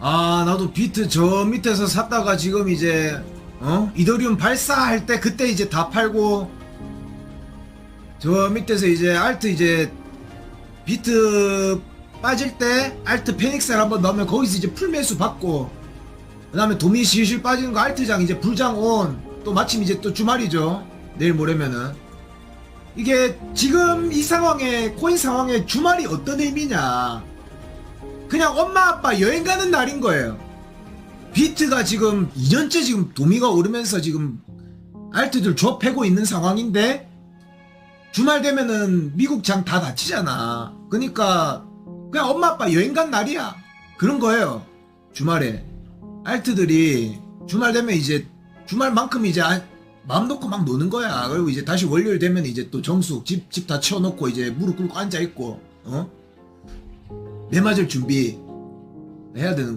아 나도 비트 저 밑에서 샀다가 지금 이제 어? 이더리움 발사할 때 그때 이제 다 팔고 저 밑에서 이제 알트 이제 비트 빠질 때 알트 페닉스를 한번 넣으면 거기서 이제 풀 매수 받고 그 다음에 도미 실실 빠지는 거 알트장 이제 불장 온 또 마침 이제 또 주말이죠. 내일 모레면은. 이게 지금 이 상황에 코인 상황에 주말이 어떤 의미냐 그냥 엄마 아빠 여행 가는 날인 거예요. 비트가 지금 2년째 지금 도미가 오르면서 지금 알트들 줘 패고 있는 상황인데 주말 되면은 미국 장 다 닫히잖아. 그러니까 그냥 엄마 아빠 여행 간 날이야. 그런 거예요. 주말에. 알트들이 주말 되면 이제 주말만큼 이제 아- 마음 놓고 막 노는 거야. 그리고 이제 다시 월요일 되면 이제 또 정숙 집집 다 치워놓고 이제 무릎 꿇고 앉아 있고 어? 내 맞을 준비 해야 되는 거